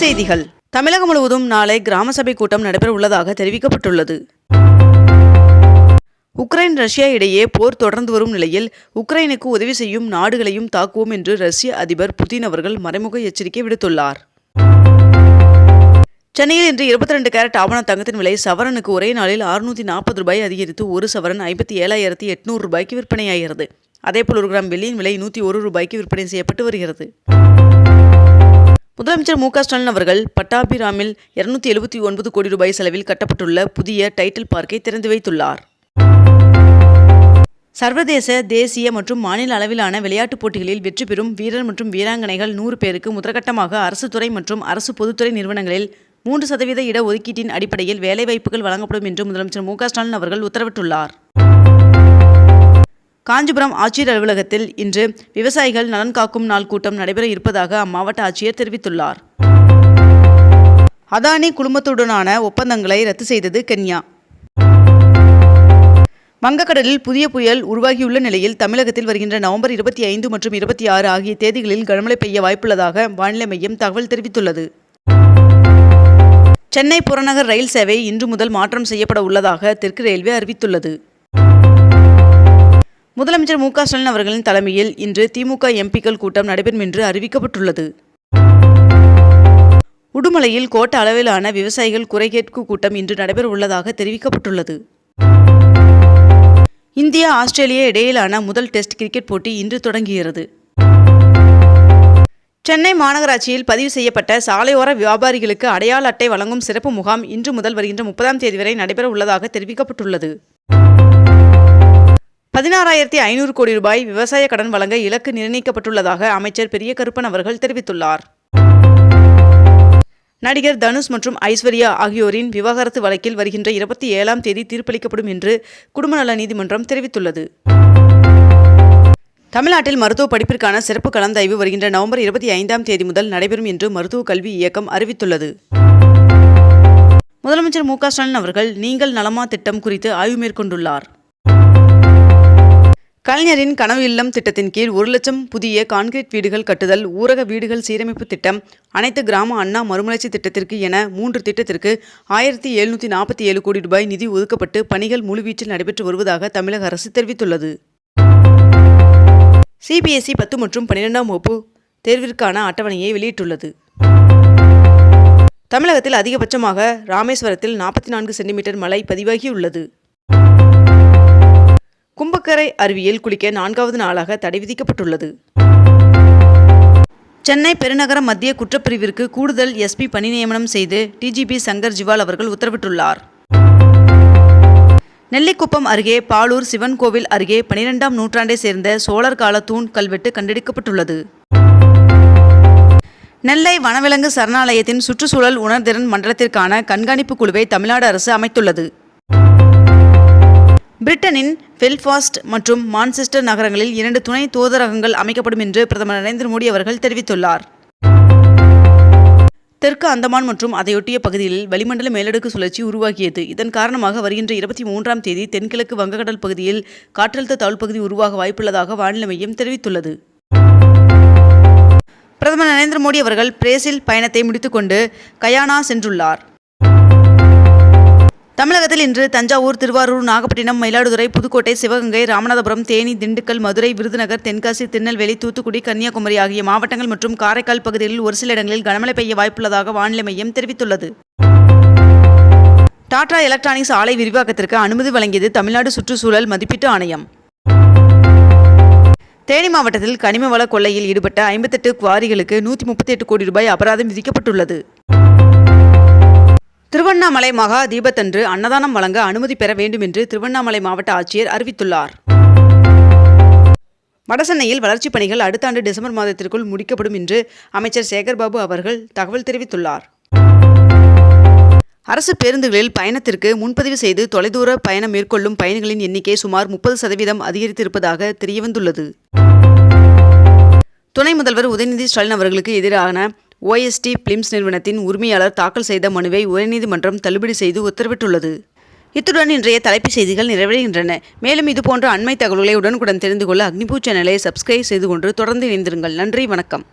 செய்திகள். தமிழகம் முழுவதும் நாளை கிராம சபை கூட்டம் நடைபெற உள்ளதாக தெரிவிக்கப்பட்டுள்ளது. உக்ரைன் ரஷ்யா இடையே போர் தொடர்ந்து வரும் நிலையில் உக்ரைனுக்கு உதவி செய்யும் நாடுகளையும் தாக்குவோம் என்று ரஷ்ய அதிபர் புதின் அவர்கள் மறைமுக எச்சரிக்கை விடுத்துள்ளார். சென்னையில் இன்று இருபத்தி ரெண்டு கேரட் ஆவண தங்கத்தின் விலை சவரனுக்கு ஒரே நாளில் அறுநூற்றி நாற்பது ரூபாய் அதிகரித்து ஒரு சவரன் ஐம்பத்தி ஏழாயிரத்தி எட்நூறு ரூபாய்க்கு விற்பனையாகிறது. அதேபோல் ஒரு கிராம் வெள்ளியின் விலை நூற்றி ஒரு ரூபாய்க்கு விற்பனை செய்யப்பட்டு வருகிறது. முதலமைச்சர் மு க ஸ்டாலின் அவர்கள் பட்டாபிராமில் இருநூத்தி எழுபத்தி ஒன்பது கோடி ரூபாய் செலவில் கட்டப்பட்டுள்ள புதிய டைட்டில் பார்க்கை திறந்து வைத்துள்ளார். சர்வதேச தேசிய மற்றும் மாநில அளவிலான விளையாட்டுப் போட்டிகளில் வெற்றி பெறும் வீரர் மற்றும் வீராங்கனைகள் நூறு பேருக்கு முதற்கட்டமாக அரசு துறை மற்றும் அரசு பொதுத்துறை நிறுவனங்களில் மூன்று சதவீத இட ஒதுக்கீட்டின் அடிப்படையில் வேலைவாய்ப்புகள் வழங்கப்படும் என்று முதலமைச்சர் மு க ஸ்டாலின் அவர்கள் உத்தரவிட்டுள்ளார். காஞ்சிபுரம் ஆட்சியர் அலுவலகத்தில் இன்று விவசாயிகள் நலன் காக்கும் நாள் கூட்டம் நடைபெற இருப்பதாக அம்மாவட்ட ஆட்சியர் தெரிவித்துள்ளார். அதானி குழுமத்துடனான ஒப்பந்தங்களை ரத்து செய்தது கென்யா. வங்கக்கடலில் புதிய புயல் உருவாகியுள்ள நிலையில் தமிழகத்தில் வருகின்ற நவம்பர் இருபத்தி ஐந்து மற்றும் இருபத்தி ஆறு ஆகிய தேதிகளில் கனமழை பெய்ய வாய்ப்புள்ளதாக வானிலை மையம் தகவல் தெரிவித்துள்ளது. சென்னை புறநகர் ரயில் சேவை இன்று முதல் மாற்றம் செய்யப்பட உள்ளதாக தெற்கு ரயில்வே அறிவித்துள்ளது. முதலமைச்சர் மு க ஸ்டாலின் அவர்களின் தலைமையில் இன்று திமுக எம்பிக்கள் கூட்டம் நடைபெறும் என்று அறிவிக்கப்பட்டுள்ளது. உடுமலையில் கோட்ட அளவிலான விவசாயிகள் குறைகேட்பு கூட்டம் இன்று நடைபெற உள்ளதாக தெரிவிக்கப்பட்டுள்ளது. இந்தியா ஆஸ்திரேலியா இடையிலான முதல் டெஸ்ட் கிரிக்கெட் போட்டி இன்று தொடங்குகிறது சென்னை மாநகராட்சியில் பதிவு செய்யப்பட்ட சாலையோர வியாபாரிகளுக்கு அடையாள அட்டை வழங்கும் சிறப்பு முகாம் இன்று முதல் வருகின்ற முப்பதாம் தேதி வரை நடைபெற உள்ளதாக தெரிவிக்கப்பட்டுள்ளது. பதினாறாயிரத்தி ஐநூறு கோடி ரூபாய் விவசாய கடன் வழங்க இலக்கு நிர்ணயிக்கப்பட்டுள்ளதாக அமைச்சர் பெரிய கருப்பன் அவர்கள் தெரிவித்துள்ளார். நடிகர் தனுஷ் மற்றும் ஐஸ்வர்யா ஆகியோரின் விவாகரத்து வழக்கில் வருகின்ற இருபத்தி ஏழாம் தேதி தீர்ப்பளிக்கப்படும் என்று குடும்ப நல நீதிமன்றம் தெரிவித்துள்ளது. தமிழ்நாட்டில் மருத்துவ படிப்பிற்கான சிறப்பு கலந்தாய்வு வருகின்ற நவம்பர் இருபத்தி ஐந்தாம் தேதி முதல் நடைபெறும் என்று மருத்துவ கல்வி இயக்கம் அறிவித்துள்ளது. முதலமைச்சர் மு க ஸ்டாலின் அவர்கள் நீங்கள் நலமா திட்டம் குறித்து ஆய்வு மேற்கொண்டுள்ளார். கலைஞரின் கனவு இல்லம் திட்டத்தின் கீழ் ஒரு லட்சம் புதிய கான்கிரீட் வீடுகள் கட்டுதல் ஊரக வீடுகள் சீரமைப்பு திட்டம் அனைத்து கிராம அண்ணா மறுமலர்ச்சி திட்டத்திற்கு என மூன்று திட்டத்திற்கு ஆயிரத்தி எழுநூற்றி நாற்பத்தி ஏழு கோடி ரூபாய் நிதி ஒதுக்கப்பட்டு பணிகள் முழுவீச்சில் நடைபெற்று வருவதாக தமிழக அரசு தெரிவித்துள்ளது. சிபிஎஸ்இ பத்து மற்றும் பன்னிரெண்டாம் வகுப்பு தேர்விற்கான அட்டவணையை வெளியிட்டுள்ளது. தமிழகத்தில் அதிகபட்சமாக ராமேஸ்வரத்தில் நாற்பத்தி நான்கு சென்டிமீட்டர் மழை பதிவாகியுள்ளது. கும்பக்கரை அருவியில் குளிக்க நான்காவது நாளாக தடை விதிக்கப்பட்டுள்ளது. சென்னை பெருநகர மத்திய குற்றப்பிரிவிற்கு கூடுதல் எஸ்பி பணி நியமனம் செய்து டிஜிபி சங்கர் ஜிவால் அவர்கள் உத்தரவிட்டுள்ளார். நெல்லிக்குப்பம் அருகே பாலூர் சிவன் கோவில் அருகே பனிரெண்டாம் நூற்றாண்டை சேர்ந்த சோழர் கால தூண் கல்வெட்டு கண்டெடுக்கப்பட்டுள்ளது. நெல்லை வனவிலங்கு சரணாலயத்தின் சுற்றுச்சூழல் உணர்திறன் மண்டலத்திற்கான கண்காணிப்பு குழுவை தமிழ்நாடு அரசு அமைத்துள்ளது. பிரிட்டனின் பெல்ஃபாஸ்ட் மற்றும் மான்செஸ்டர் நகரங்களில் இரண்டு துணை தூதரகங்கள் அமைக்கப்படும் என்று பிரதமர் நரேந்திர மோடி அவர்கள் தெரிவித்துள்ளார். தெற்கு அந்தமான் மற்றும் அதையொட்டிய பகுதிகளில் வளிமண்டல மேலடுக்கு சுழற்சி உருவாகியது. இதன் காரணமாக வருகின்ற இருபத்தி மூன்றாம் தேதி தென்கிழக்கு வங்கக்கடல் பகுதியில் காற்றழுத்த தாழ்வு பகுதி உருவாக வாய்ப்புள்ளதாக வானிலை மையம் தெரிவித்துள்ளது. பிரதமர் நரேந்திர மோடி அவர்கள் பிரேசில் பயணத்தை முடித்துக்கொண்டு கயானா சென்றுள்ளார். தமிழகத்தில் இன்று தஞ்சாவூர் திருவாரூர் நாகப்பட்டினம் மயிலாடுதுறை புதுக்கோட்டை சிவகங்கை ராமநாதபுரம் தேனி திண்டுக்கல் மதுரை விருதுநகர் தென்காசி திருநெல்வேலி தூத்துக்குடி கன்னியாகுமரி ஆகிய மாவட்டங்கள் மற்றும் காரைக்கால் பகுதிகளில் ஒரு சில இடங்களில் கனமழை பெய்ய வாய்ப்புள்ளதாக வானிலை மையம் தெரிவித்துள்ளது. டாடா எலக்ட்ரானிக்ஸ் ஆலை விரிவாக்கத்திற்கு அனுமதி வழங்கியது தமிழ்நாடு சுற்றுச்சூழல் மதிப்பீட்டு ஆணையம். தேனி மாவட்டத்தில் கனிம வள கொள்ளையில் ஈடுபட்ட ஐம்பத்தெட்டு குவாரிகளுக்கு நூற்றி முப்பத்தி எட்டு கோடி ரூபாய் அபராதம் விதிக்கப்பட்டுள்ளது. திருவண்ணாமலை மகா தீபத்தன்று அன்னதானம் வழங்க அனுமதி பெற வேண்டும் என்று திருவண்ணாமலை மாவட்ட ஆட்சியர் அறிவித்துள்ளார். வடசென்னையில் வளர்ச்சிப் பணிகள் அடுத்த ஆண்டு டிசம்பர் மாதத்திற்குள் முடிக்கப்படும் என்று அமைச்சர் சேகர்பாபு அவர்கள் தகவல் தெரிவித்துள்ளார். அரசு பேருந்துகளில் பயணத்திற்கு முன்பதிவு செய்து தொலைதூர பயணம் மேற்கொள்ளும் பயணிகளின் எண்ணிக்கை சுமார் முப்பது சதவீதம் அதிகரித்திருப்பதாக தெரியவந்துள்ளது. துணை முதல்வர் உதயநிதி ஸ்டாலின் அவர்களுக்கு எதிரான ஓஎஸ்டி பிலிம்ஸ் நிறுவனத்தின் உரிமையாளர் தாக்கல் செய்த மனுவை உயர்நீதிமன்றம் தள்ளுபடி செய்து உத்தரவிட்டுள்ளது. இத்துடன் இன்றைய தலைப்புச் செய்திகள் நிறைவடைகின்றன. மேலும் இதுபோன்ற அண்மை தகவல்களை உடனுக்குடன் தெரிந்து கொள்ள அக்னிபூ சேனலை சப்ஸ்கிரைப் செய்து கொண்டு தொடர்ந்து இணைந்திருங்கள். நன்றி வணக்கம்.